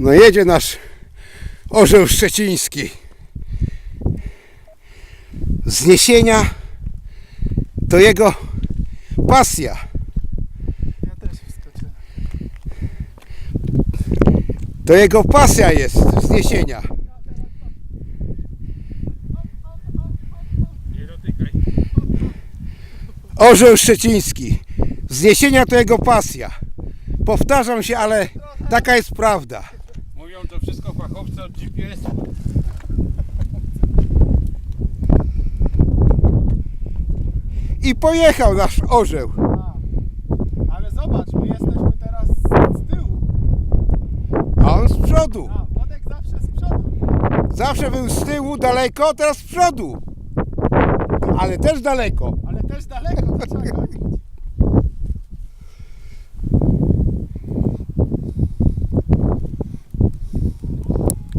No jedzie nasz orzeł szczeciński. Zniesienia to jego pasja. Ja też wskoczyłem. To jego pasja jest zniesienia. Nie dotykaj. Orzeł szczeciński. Zniesienia to jego pasja. Powtarzam się, ale taka jest prawda. To wszystko fachowcy od GPS. I pojechał nasz orzeł. A, ale zobacz, my jesteśmy teraz z, tyłu. A on z przodu. A, Włodek zawsze z przodu. Zawsze był z tyłu daleko, teraz z przodu. Ale też daleko. Ale też daleko, to.